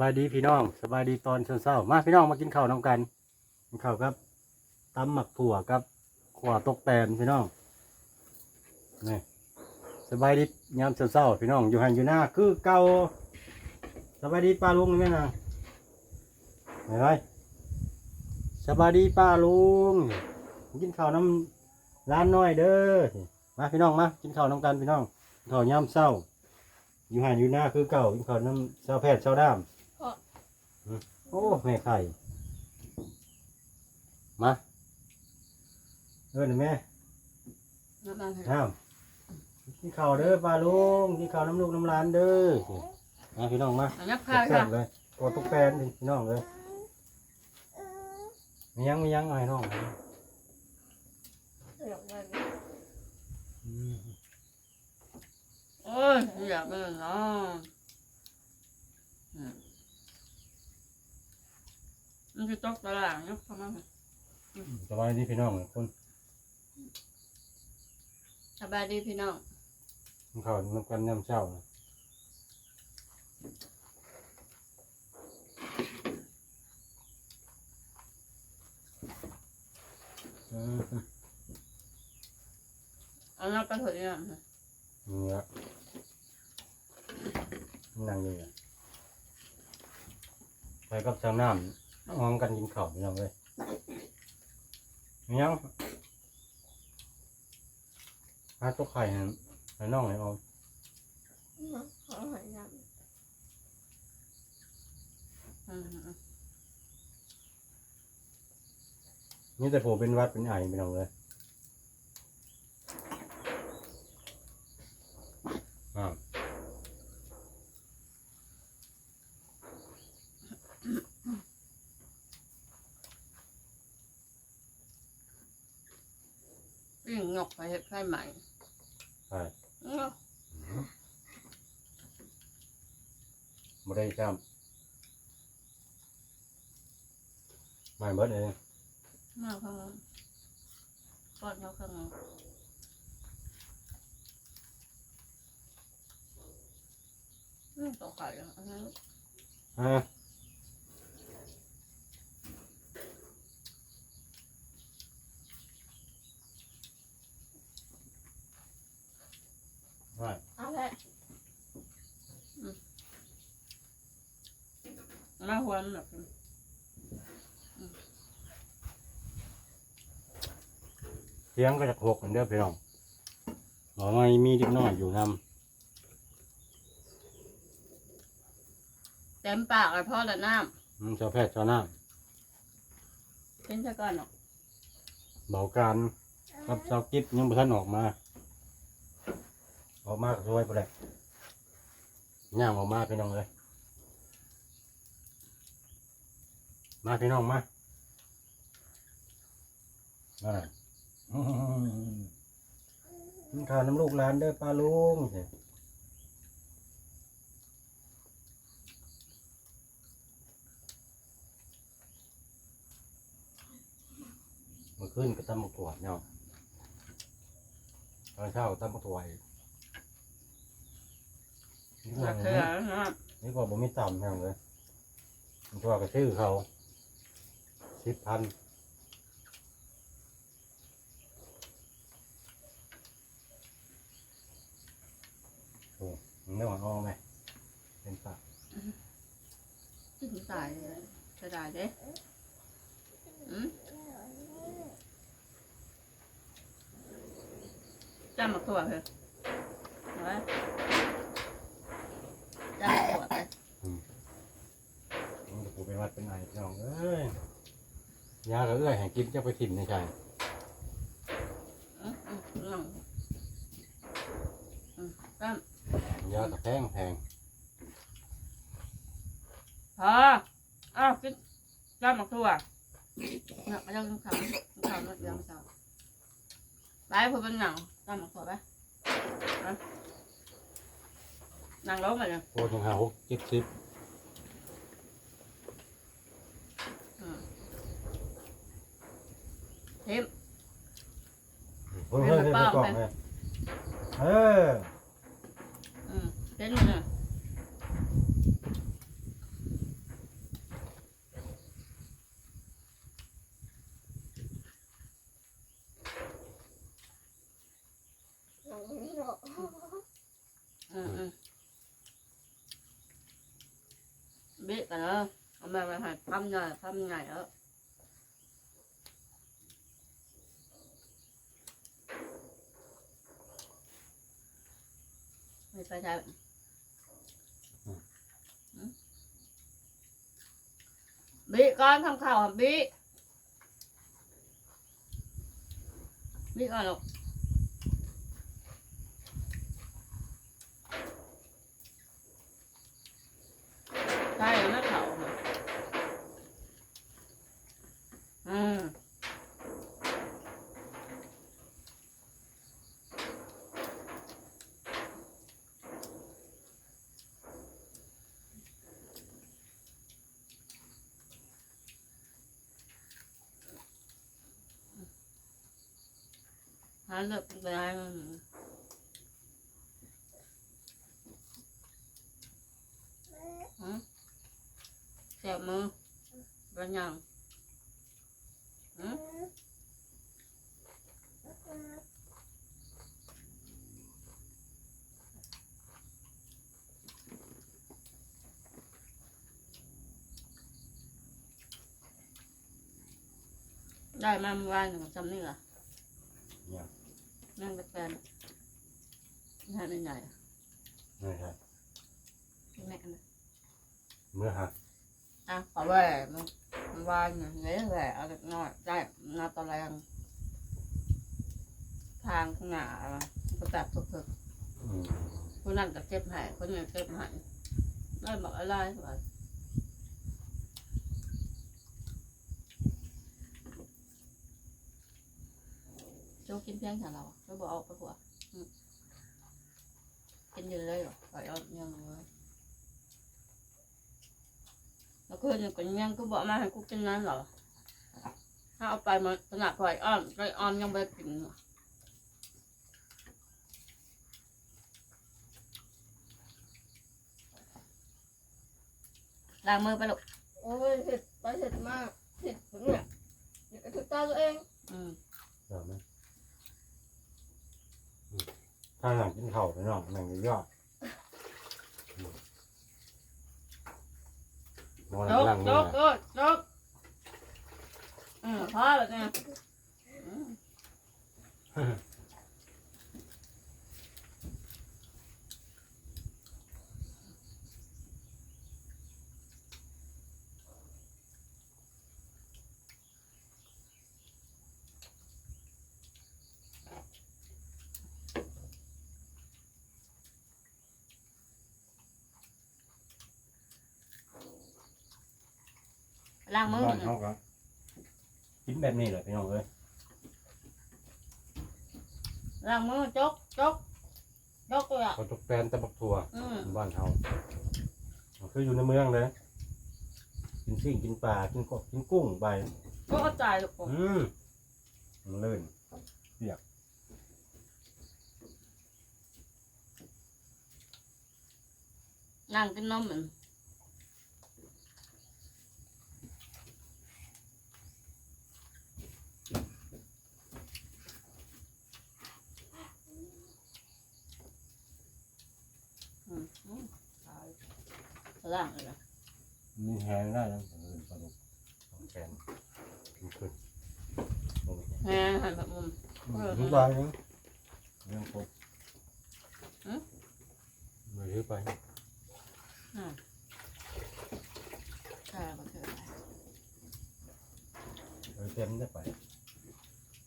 บายดีพี่น้องสบายดีตอนเช้าๆมาพี่น้องมากินข้าวน้ำกันกินข้าวครับตำหมักถั่วครับขวาตกแตนพี่น้องนี่สบายดียามเช้าๆพี่น้องอยู่หันอยู่หน้าคือเก่าสบายดีป้าลุงนี่แม่นางไปไสบายดีป้าลุงกินข้าวน้ำร้านน้อยเด้อมาพี่น้องมากินข้าวน้ำกันพี่น้องข้าวยามเช้าอยู่หันอยู่หน้าคือเก่ากินข้าวน้ำชาวแพทย์ชาวด้าม โอ้แม่ไข่ มาเอิ้นแม่น้ำมันน้ำกินข้าวเด้อปลาลุงกินข้าวน้ำลูกน้ำร้านเด้อมาพี่น้องมาอันนี้ข้าวแซ่ค่ะบๆเลยกดทุกแฟนดิพี่น้องเลยมียังมียังเอาให้น้องนะอืมโอ้ยอยากไปเลยเนาะอืม มันคือตกตลาดเนี่ยเข้ามาสบายดีพี่น้องคนสบายดีพี่น้องกินข้าวน้ำกันน้ำเช้านะอืมเอาน้ำกระถิ่นเนี่ยนี่ละนั่งอยู่เนี่ยไปกับชาวน้ำ ห้องกันกินข้าวพี่น้องเลยมียังหาตัวไข่ให้ให้น้องให้เอาอืมนี่แต่ผมเป็นหวัดเป็นไอพี่น้องเลย วิ่งงอกไปเห็ดไฟใหม่ใช่เนาะไม่ได้จำไม่เบิดเองมาข้างนอกปอดเขาข้างนอกอืมตัวไข่อะอันนั้นอ่าใช่ เอาแหละ มาหัวมันแบบเสียงก็จะหกเหมือนเดิมพี่น้องบอกว่ามีเด็กน้อยอยู่นเต็มปากเลยพ่อละน้ำอืมเจ้าแพทย์เจ้าน้ำกินซะก่อนเนาะำเบาการกับเจ้ากิฟยังบ่ทันออกมา ออกมาก็ช่วยไปเลยย่างออกมาพี่น้องเลย มาพี่น้องมามาอืมกินขาน้ำลูกหลานเด้อป้าลุงมื่อคืนก็ตำบักถั่วเนาะตอนเช้าตำบักถั่วอีกนี่ก็บ่มีต่ำแน่เลยบัวก็ชื่อเขา สิบพันโอ้มันไม่หวานออกไหมเป็นปากกินตายเลยจะได้เด้อืมจ้ามาตัวเหรอเอาไว้จ้ามาตัวไป มันจะปูเป็นวัดเป็นไอพี่น้องเอ้ย ยาก็เอื้อยให้กินจะไปถิ่มในใจอืมอืมนั่งอืมจ้ามยาก็แพงแพงพออ้าวกินจ้ามาตัวเนี่ยมาเรื่องข่าวข่าวเรื่องข่าวไปพอเป็นหนังจ้ามาตัวไปไปนั่งลงไปเลย โคตรหาหกเจ็ดสิบ เทม พูดเพื่อนเพื่อนกล่องเลยเอออืมเล่นเลยนะอืมอืมเบ็ดกันเนอะเอามามาหัดพัมหน่อยพัมหน่อยเออ ไม่ไปใช่บีก่อนทำข่าวอะบีบีก่อนลูกใช่ไม่เผาค่ะอืม หาเลือกไปได้มันฮะเสียบมือเป็นยังหืมได้มาเมื่อวานหนึ่งจำนี่เหรอเนี่ยนั่งตะแกรงงานใหญ่นี่ครับๆแม่กันนะเมื่อหักอะขอแหวนมันมันวานอย่างเงี้ยแหวนเอาเล็กน้อยได้นาตะแรงทางข้างหน้าก็ตัดทุกๆอืมคนนั้นก็เจ็บหายคนนี้เจ็บหายได้บอกอะไรว่า จกกินเพียงแค่เราโจบอกออกไปหัวกินยู่เลยหรอปล่อยเอายังเลยแล้วคืนนี้ยังก็บอกมาให้กูกินนั้นเหรอถ้าเอาไปมาขนาดปล่อยอ้อมปล่อยอ้อมยังไม่กินล้างมือไปลูกโอ้ยเผ็ดไปเผ็ดมากเผ็ดผมเนี่ยอยากจะถึงตาตัวเอง อืม เดี๋ยวไหมอืมถ้าหลัง กินข้าวไปน้องหนังยอดอืมนอน จก หลัง จ นี่ กจกจกอืมพอแล้วเนี่ยอืม ล้างมือบ้านเขาก็กินแบบนี้แหละพี่น้องเอ้ยล้างมือจกจกจกเลยอะเขาตกแฟนตะบักถั่วอืมบ้านเขาคืออยู่ในเมืองเลยกินสิ่งกินปลากินกบกินกุ้งไปก็เข้าใจลูกผมอืมมันลื่นนั่งกินนมเหมือนอืมอืมตาย ล้างเลยนะมีแฮงได้แล้วลื่นปลาดุกของแฟนกินขึ้นโอ้ยแหงหันแบบมุมทุกบางยังเรื่องครบหือมาถือไปอ่าใช่ก็คือเออเต็มได้ไป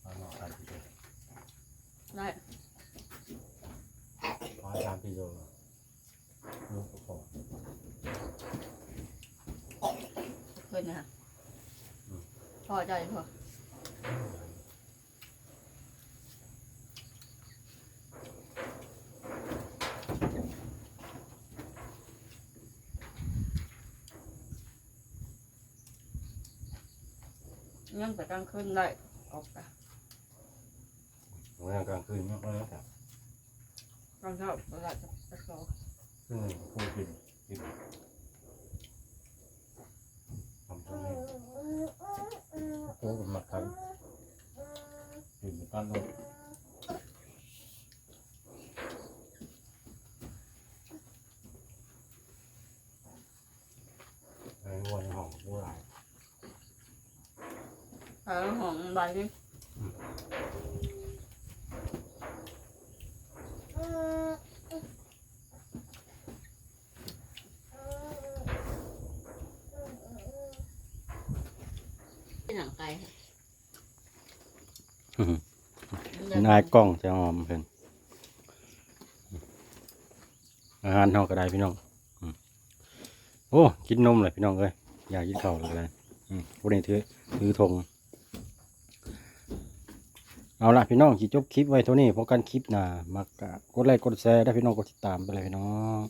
เอาหน่อตามที่โด ได้ ขอตามที่โดลูกก็ขอ ขึ้นนะฮะ พอใจพอยังแต่กลางคืนได้ออกไปโรงแรมกลางคืนไม่ค่อยนะครับกลางเช้าตลาดจะจะโตซึ่งผู้กินกินทำตรงนี้ โค้กัมาครับอยู่ในบ้านเราไอ้วันห้องผู้หลายหาอมใบนี่ ป็นหนังไก่นายกล้องจะหอมเพิ่นอาหารเฮาก็ได้พี่น้องโอ้กินนมเลยพี่น้องเอ้ยอยากกินข้าวเลยอืมพวกนี้ถือถือธงเอาละพี่น้องสิจบคลิปไว้เท่านี้พบกันคลิปหน้ามักกดไลค์กดแชร์ได้พี่น้องกดติดตามไปเลยพี่น้อง